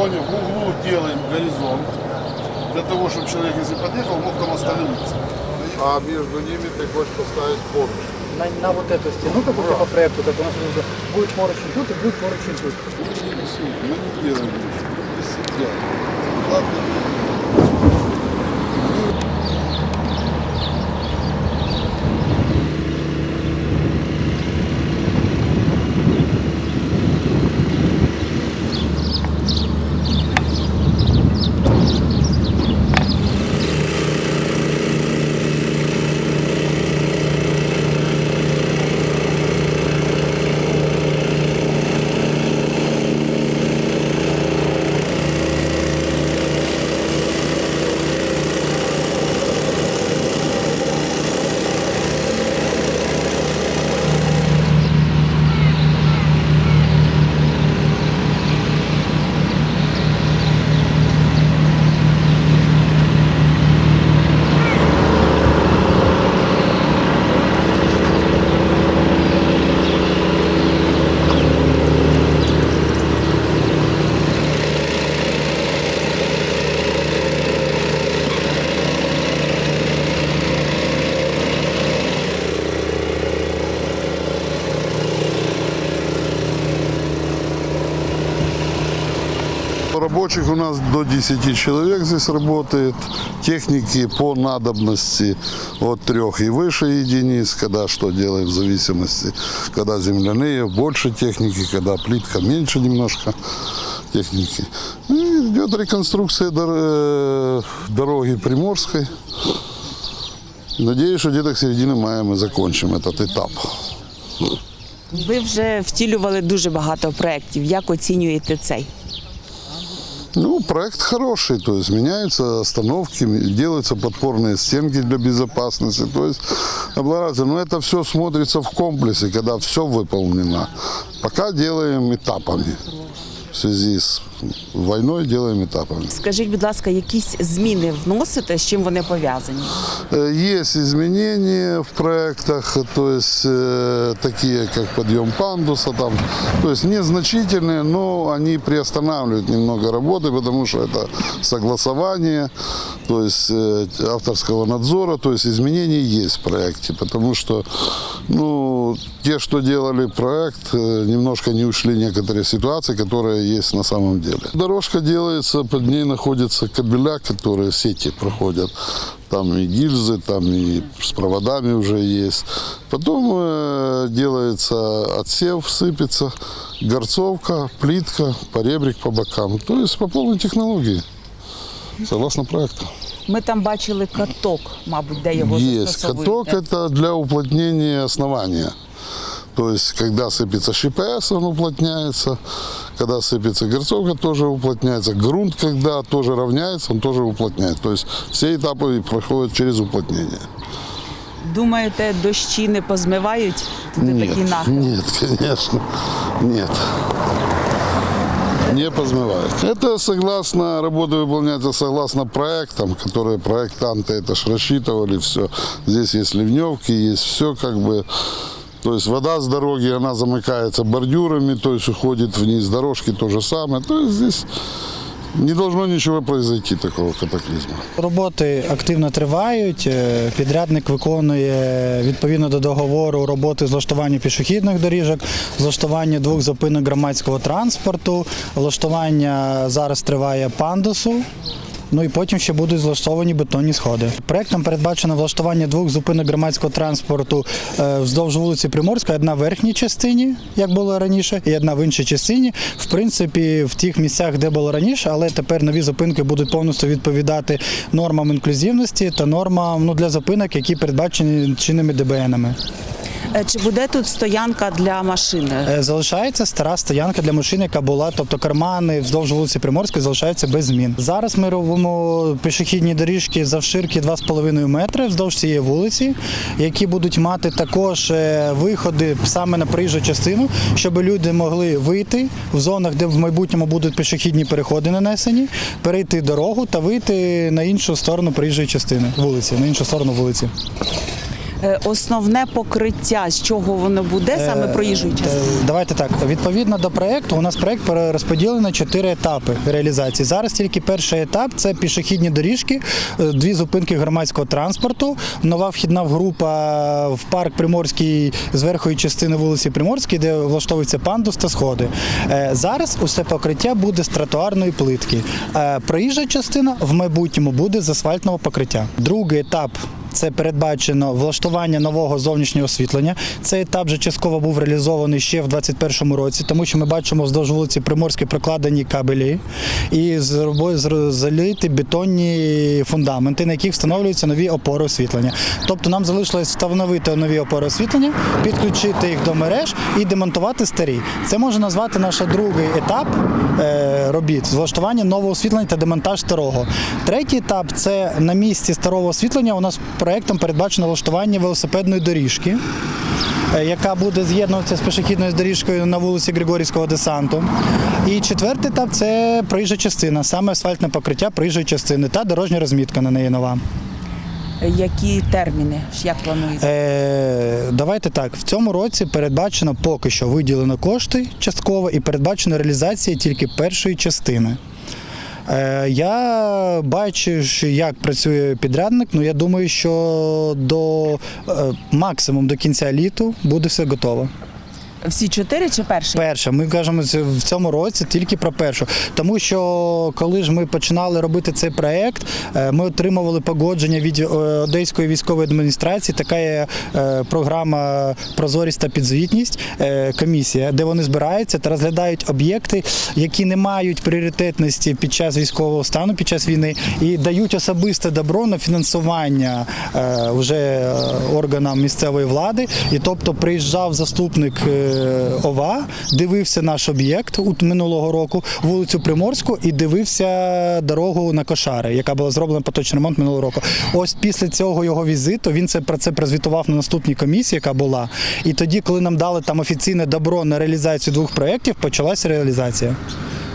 Понял? В углу делаем горизонт. Для того, чтобы человек, если подъехал, мог там остановиться. А между ними ты хочешь поставить помощь. На, на вот эту стену, как будто по проекту, так у нас уже будет поручень тут и будет поручень тут. Мы не рисуем, мы не делаем. Мы сидят. Ладно, Рабочих у нас до 10 человек здесь работает. Техники по надобности от трех и выше единиц, когда что делаем в зависимости. Когда земляные, больше техники, когда плитка меньше немножко техники. И идет реконструкция дор- э, дороги Приморской. Надеюсь, что где-то к середине мая мы закончим этот этап. Ви вже втілювали дуже багато проєктів. Як оцінюєте цей? Ну, проект хороший, то есть меняются остановки, делаются подпорные стенки для безопасности, то есть облагораживается. Но это все смотрится в комплексе, когда все выполнено. Пока делаем этапами. В связи с войной делаем этапами. Скажіть, будь ласка, якісь зміни вносите, з чим вони пов'язані? Э, Есть изменения в проектах, то есть э, такие как подъем пандуса, там, то есть незначительные, но они приостанавливают немного работы, потому что это согласование, то есть э, авторского надзора, то есть изменения есть в проекте, потому что ну, те, что делали проект, э, немножко не ушли некоторые ситуации, которые есть на самом деле. Дорожка делается, под ней находятся кабеля, которые сети проходят. Там и гильзы, там и с проводами уже есть. Потом э, делается отсев, сыпется, горцовка, плитка, поребрик по бокам. То есть по полной технологии, согласно проекту. Ми там бачили каток, мабуть, де його Есть застосовуєте. каток, это для уплотнения основания. То есть, когда сыпется ШПС, он уплотняется. Когда сыпется горцовка, тоже уплотняется. Грунт, когда тоже равняется, он тоже уплотняется. То есть, все этапы проходят через уплотнение. Думаєте, дощі не позмивають туди такі нахил? нет, конечно, нет. Не позмывает. Это согласно, работа выполняется согласно проектам, которые проектанты это ж рассчитывали все. Здесь есть ливневки, есть все как бы. То есть вода с дороги, она замыкается бордюрами, то есть уходит вниз. Дорожки то же самое. То есть здесь не должно ничего произойти такого катаклизма. Роботи активно тривають. е, Підрядник виконує відповідно до договору роботи з влаштування пішохідних доріжок, влаштування двох зупинок громадського транспорту, влаштування зараз триває пандусу. Ну і потім ще будуть влаштовані бетонні сходи. Проектом передбачено влаштування двох зупинок громадського транспорту е, вздовж вулиці Приморської, одна в верхній частині, як було раніше, і одна в іншій частині. В принципі, в тих місцях, де було раніше, але тепер нові зупинки будуть повністю відповідати нормам інклюзивності та нормам ну, для зупинок, які передбачені чинними ДБНами. Е, Чи буде тут стоянка для машини? Е, Залишається стара стоянка для машин, яка була, тобто кармани вздовж вулиці Приморської залишаються без змін. Зараз ми робимо пішохідні доріжки завширки 2,5 метри вздовж цієї вулиці, які будуть мати також е, виходи саме на проїжджу частину, щоб люди могли вийти в зонах, де в майбутньому будуть пішохідні переходи нанесені, перейти дорогу та вийти на іншу сторону проїжджої частини вулиці, на іншу сторону вулиці. Е, Основне покриття, з чого воно буде, саме проїжджої Е, частини? Давайте так. Відповідно до проекту, у нас проект розподілений на чотири етапи реалізації. Зараз тільки перший етап це пішохідні доріжки, е, дві зупинки громадського транспорту, нова вхідна група в парк Приморський з верхої частини вулиці Приморській, де влаштовується пандус та сходи. Е, Зараз усе покриття буде з тротуарної плитки. Е, Проїжджа частина в майбутньому буде з асфальтного покриття. Другий етап це передбачено влаштування нового зовнішнього освітлення. Цей етап вже частково був реалізований ще в 2021 році, тому що ми бачимо вздовж вулиці Приморської прокладені кабелі і зр- бетонні фундаменти, на яких встановлюються нові опори освітлення. Тобто нам залишилось встановити нові опори освітлення, підключити їх до мереж і демонтувати старі. Це можна назвати наш другий етап е, робіт влаштування нового освітлення та демонтаж старого. Третій етап це на місці старого освітлення. У нас проектом передбачено влаштування велосипедної доріжки. е, Яка буде з'єднуватися з пішохідною доріжкою на вулиці Григорівського десанту. І четвертий етап це проїжджа частина, саме асфальтне покриття проїжджої частини та дорожня розмітка на неї нова. Які терміни? Як плануєте? Е, давайте так. В цьому році передбачено поки що виділено кошти частково і передбачено реалізація тільки першої частини. Е, я бачу, як працює підрядник. Ну я думаю, що до е, максимум до кінця літу буде все готово. Всі чотири чи перший? Перша, ми кажемо в цьому році тільки про першу. Тому що коли ж ми починали робити цей проект, е, ми отримували погодження від е, Одеської військової адміністрації. Така є е, програма Прозорість та підзвітність, комісія, де вони збираються та розглядають об'єкти, які не мають пріоритетності під час військового стану, під час війни, і дають особисте добро на фінансування вже органам місцевої влади. І тобто приїжджав заступник. Е, ОВА, дивився наш об'єкт минулого року, вулицю Приморську, і дивився дорогу на Кошари, яка була зроблена поточний ремонт минулого року. Ось після цього його візиту він це про це прозвітував на наступній комісії, яка була. І тоді, коли нам дали там офіційне добро на реалізацію двох проєктів, почалася реалізація.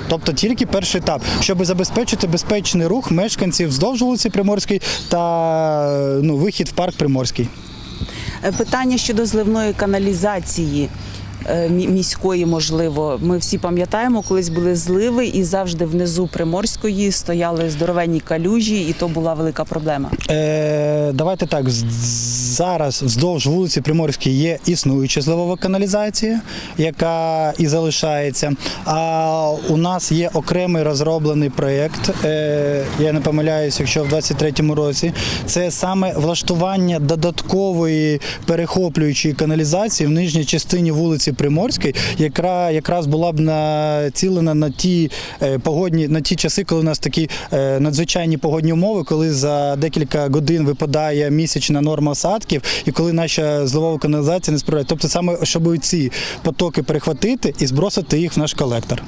Тобто тільки перший етап, щоб забезпечити безпечний рух мешканців вздовж вулиці Приморської та ну, вихід в парк Приморський. Е, Питання щодо зливної каналізації. Е, мі- Міської, можливо, ми всі пам'ятаємо, колись були зливи, і завжди внизу Приморської стояли здоровенні калюжі, і то була велика проблема. Е, давайте так. Зараз вздовж вулиці Приморській є існуюча зливова каналізація, яка і залишається. А у нас є окремий розроблений проєкт. Е, я не помиляюся, якщо в 23-му році це саме влаштування додаткової перехоплюючої каналізації в нижній частині вулиці Приморської, яка якраз була б націлена на ті е, погодні на ті часи, коли у нас такі е, надзвичайні погодні умови, коли за декілька годин випадає місячна норма осадків, і коли наша зливова каналізація не справляє. Тобто саме щоб ці потоки перехватити і збросити їх в наш колектор.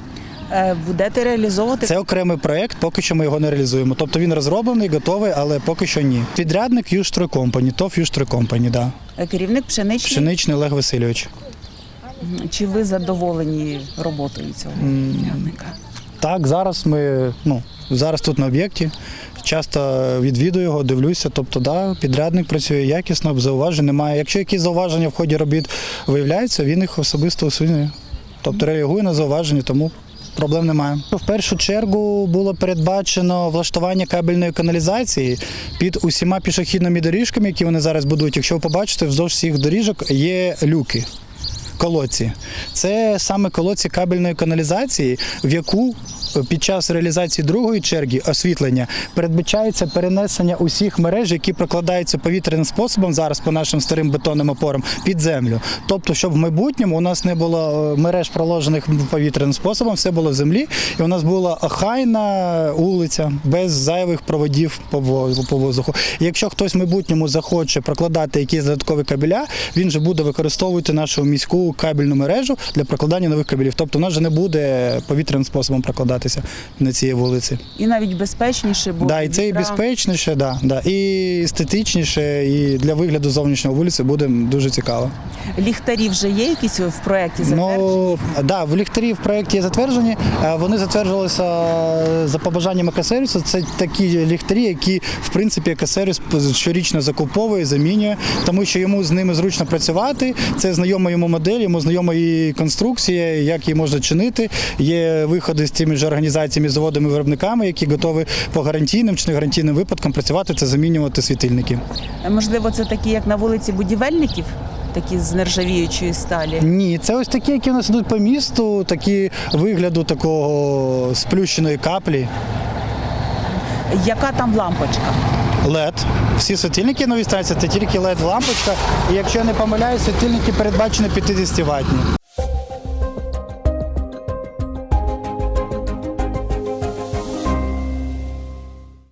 Е, Будете реалізовувати Це окремий проект, поки що ми його не реалізуємо. Тобто він розроблений, готовий, але поки що ні. Підрядник Юштрой Компані, ТОВ Компані, да. Керівник пшеничний. Пшеничний Олег Васильович. Чи ви задоволені роботою цього підрядника? Так, зараз ми ну, зараз тут на об'єкті. Часто відвідую його, дивлюся. Тобто, да, підрядник працює якісно, зауважень немає. Якщо якісь зауваження в ході робіт виявляються, він їх особисто усунює. Тобто реагує на зауваження, тому проблем немає. В першу чергу було передбачено влаштування кабельної каналізації під усіма пішохідними доріжками, які вони зараз будують. Якщо ви побачите, вздовж всіх доріжок є люки колодці. Це саме колодці кабельної каналізації, в яку е, під час реалізації другої черги освітлення передбачається перенесення усіх мереж, які прокладаються повітряним способом зараз по нашим старим бетонним опорам під землю. Тобто, щоб в майбутньому у нас не було е, мереж проложених повітряним способом, все було в землі, і у нас була охайна вулиця без зайвих проводів по воз- по воздуху. І якщо хтось в майбутньому захоче прокладати якісь додаткові кабеля, він же буде використовувати нашу міську нову кабельну мережу для прокладання нових кабелів. Тобто вона вже не буде повітряним способом прокладатися на цій вулиці. І навіть безпечніше, бо Да, і це і безпечніше, да, да, і естетичніше, і для вигляду зовнішнього вулиці буде дуже цікаво. ліхтарі вже є якісь в проєкті затверджені? Ну да, в ліхтарі в проєкті є затверджені. Е, Вони затверджувалися за побажанням екосервісу. Це такі ліхтарі, які в принципі екосервіс щорічно закуповує, замінює, тому що йому з ними зручно працювати. Це знайома йому модель, йому знайома її конструкція, як її можна чинити. Є виходи з тими ж організаціями, заводами, виробниками, які готові по гарантійним чи не гарантійним випадкам працювати та замінювати світильники. Можливо, це такі, як на вулиці будівельників, такі з нержавіючої сталі. Ні, це ось такі, які у нас ідуть по місту, такі вигляду такого сплющеної каплі. Яка там лампочка? LED. Всі світильники нові станції, це тільки LED лампочка. І якщо я не помиляюсь, світильники передбачені 50 ватні.